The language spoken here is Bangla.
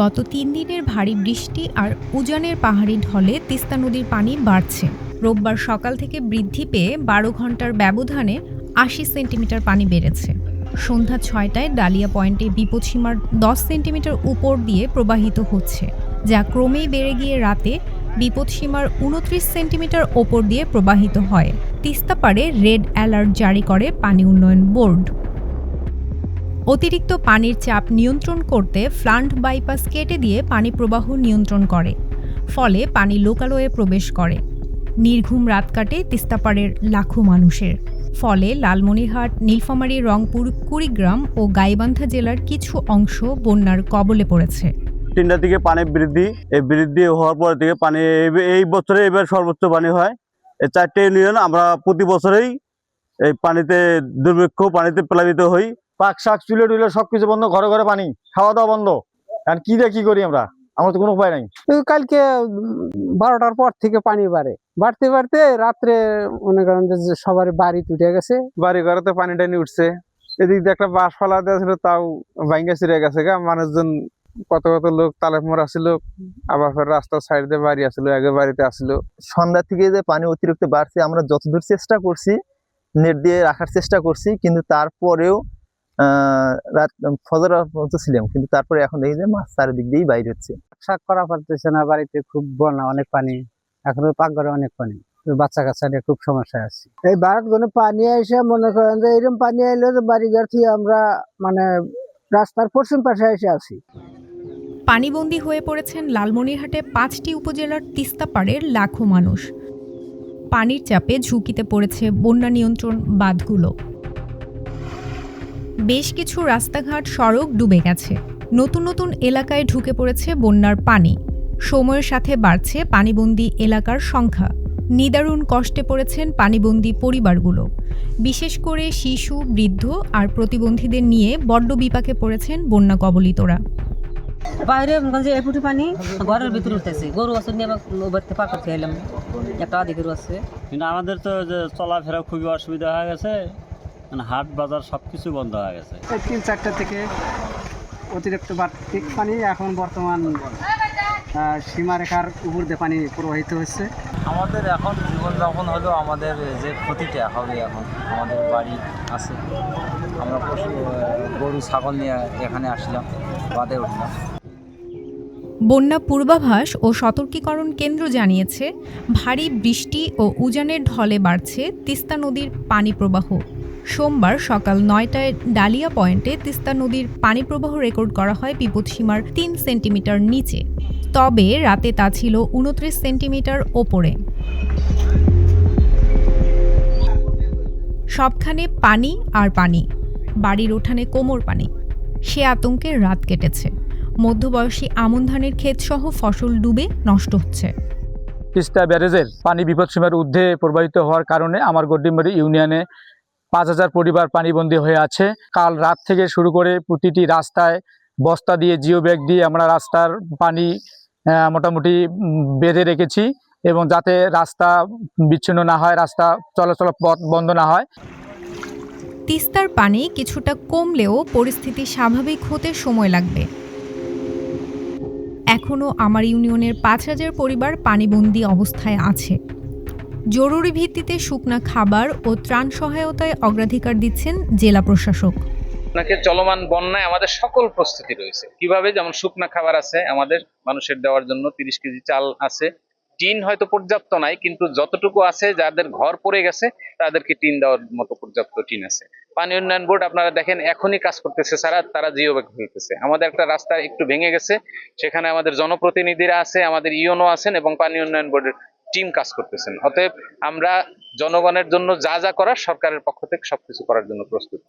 গত তিন দিনের ভারী বৃষ্টি আর উজানের পাহাড়ি ঢলে তিস্তা নদীর পানি বাড়ছে। রোববার সকাল থেকে বৃদ্ধি পেয়ে বারো ঘণ্টার ব্যবধানে আশি সেন্টিমিটার পানি বেড়েছে। সন্ধ্যা ছয়টায় ডালিয়া পয়েন্টে বিপদসীমার দশ সেন্টিমিটার উপর দিয়ে প্রবাহিত হচ্ছে, যা ক্রমেই বেড়ে গিয়ে রাতে বিপদসীমার উনত্রিশ সেন্টিমিটার ওপর দিয়ে প্রবাহিত হয়। তিস্তা পাড়ে রেড অ্যালার্ট জারি করে পানি উন্নয়ন বোর্ড। অতিরিক্ত পানির চাপ নিয়ন্ত্রণ করতে ফ্লান্ট বাইপাস কেটে দিয়ে পানি প্রবাহ নিয়ন্ত্রণ করে, ফলে পানি লোকালয়ে প্রবেশ করে। নির্ঘুম রাত কাটে তিস্তাপাড়ের লাখো মানুষের। ফলে লালমনিরহাট, নীলফামারী, রংপুর, কুড়িগ্রাম ও গাইবান্ধা জেলার কিছু অংশ বন্যার কবলে পড়েছে। তিনটা থেকে পানি বৃদ্ধি, এই বৃদ্ধি হওয়ার পর থেকে পানি এই- এই বছরে এবার সর্বোচ্চ পানি হয়। এই চারটে ইউনিয়ন আমরা প্রতি বছরেই এই পানিতে দুর্ভিক্ষ, পানিতে প্লাবিত হই। পাক শাক চুলে টুলে সবকিছু বন্ধ ঘরে ঘরে পানি খাওয়া দাওয়া বন্ধ। আর কি দিয়ে কি করি আমরা? আমার তো কোনো উপায় নাই। কালকে বারোটার পর থেকে পানি বাড়ে। বাড়তে বাড়তে রাত্রে মনে করেন যে সবার বাড়ি উঠে গেছে। বাড়ি ঘরেতে পানি টানি উঠছে। এদিক দিয়ে একটা বাঁশ ফালা দেওয়া ছিল তাও ভাঙ্গা ছিঁড়ে গেছে গা। মানুষজন কত কত লোক তালে মরা ছিল আবার ফের রাস্তার সাইড দিয়ে বাড়ি আসলো আগে বাড়িতে আসলো। সন্ধ্যা থেকে যে পানি অতিরিক্ত বাড়ছে আমরা যতদূর চেষ্টা করছি নেট দিয়ে রাখার চেষ্টা করছি কিন্তু তারপরেও রাত ফজর পর্যন্ত ছিলাম কিন্তু তারপরে এখন দেখি যে মাছ চারিদিক দিয়েই বাইর হচ্ছে। শাক করা পারতেছে না বাড়িতে খুব বন্যা অনেক পানি। এখনও পাকঘরে অনেক পানি। বাচ্চা কাচ্চা নিয়ে খুব সমস্যা আছে। এই ভারত গনে পানি এসে মনে করেন যে এরকম পানি এলো যে বাড়ি ঘর থেকে আমরা মানে রাস্তার পশ্চিম পাশে এসে আছি। পানিবন্দী হয়ে পড়েছেন লালমনিরহাটে পাঁচটি উপজেলার তিস্তা পাড়ের লাখো মানুষ। পানির চাপে ঝুঁকিতে পড়েছে বন্যা নিয়ন্ত্রণ বাঁধগুলো। বেশ কিছু রাস্তাঘাট সড়ক ডুবে গেছে। নতুন নতুন এলাকায় ঢুকে পড়েছে বন্যার পানি। সময়ের সাথে বাড়ছে পানিবন্দী এলাকার সংখ্যা। নিদারুণ কষ্টে পড়েছেন পানিবন্দী পরিবারগুলো। বিশেষ করে শিশু বৃদ্ধ আর প্রতিবন্ধীদের নিয়ে বড্ড বিপাকে পড়েছেন বন্যা কবলিতরা। বাইরে মনে যে পানি ঘরের ভিতরে উঠতেছে। গরু আছে নিয়ে বাড়িতে এলাম। একটা আদি গরু আছে। কিন্তু আমাদের তো চলাফেরা খুবই অসুবিধা হয়ে গেছে। মানে হাট বাজার সব কিছু বন্ধ হয়ে গেছে। তিন চারটা থেকে অতিরিক্ত বাড়তি পানি এখন বর্তমান সীমারেখার উপর দিয়ে পানি প্রবাহিত হচ্ছে। আমাদের এখন জীবনযাপন হলো আমাদের যে ক্ষতিটা হবে এখন আমাদের বাড়ি আছে। আমরা পশু গরু ছাগল নিয়ে এখানে আসলাম বাদে উঠলাম। বন্যা পূর্বাভাস ও সতর্কীকরণ কেন্দ্র জানিয়েছে ভারী বৃষ্টি ও উজানের ঢলে বাড়ছে তিস্তা নদীর পানি প্রবাহ। সোমবার সকাল নয়টায় ডালিয়া পয়েন্টে তিস্তা নদীর পানি প্রবাহ রেকর্ড করা হয় বিপদসীমার তিন সেন্টিমিটার নিচে। তবে রাতে তা ছিল উনত্রিশ সেন্টিমিটার ওপরে। সবখানে পানি আর পানি। বাড়ির উঠানে কোমর পানি। সে আতঙ্কে রাত কেটেছে। মধ্যবয়সী আমন ধানের ক্ষেতসহ ফসল ডুবে নষ্ট হচ্ছে। তিস্তা ব্যারেজের পানি বিপদসীমার ঊর্ধ্বে প্রবাহিত হওয়ার কারণে আমার গড্ডিমারি ইউনিয়নে পাঁচ হাজার পরিবার পানিবন্দী হয়ে আছে। কাল রাত থেকে শুরু করে প্রতিটি রাস্তায় বস্তা দিয়ে জিও ব্যাগ দিয়ে আমরা রাস্তার পানি মোটামুটি বেঁধে রেখেছি এবং যাতে রাস্তা বিচ্ছিন্ন না হয়, রাস্তা চলাচল পথ বন্ধ না হয়। তিস্তার পানি কিছুটা কমলেও পরিস্থিতি স্বাভাবিক হতে সময় লাগবে। এখনও আমার ইউনিয়নের পাঁচ হাজার পরিবার পানিবন্দী অবস্থায় আছে। জরুরি ভিত্তিতে শুকনা খাবার ও ত্রাণ সহায়তায় অগ্রাধিকার দিচ্ছেন জেলা প্রশাসক। আপনাকে চলমান বন্যায় আমাদের সকল প্রস্তুতি রয়েছে। কীভাবে যেমন শুকনা খাবার আছে, আমাদের মানুষের দেওয়ার জন্য তিরিশ কেজি চাল আছে। টিন হয়তো পর্যাপ্ত নাই, কিন্তু যতটুকু আছে, যাদের ঘর পড়ে গেছে, তাদেরকে টিন দেওয়ার মতো পর্যাপ্ত টিন আছে। পানি উন্নয়ন বোর্ড, আপনারা দেখেন, এখনই কাজ করতেছে সারা, তারা জিও ব্যাগ ফেলতেছে আমাদের একটা রাস্তা একটু ভেঙে গেছে, সেখানে আমাদের জনপ্রতিনিধিরা আছে, আমাদের ইওনো আছেন এবং পানি উন্নয়ন বোর্ডের টিম কাজ করতেছেন। অতএব আমরা জনগণের জন্য যা যা করার সরকারের পক্ষ থেকে সবকিছু করার জন্য প্রস্তুত।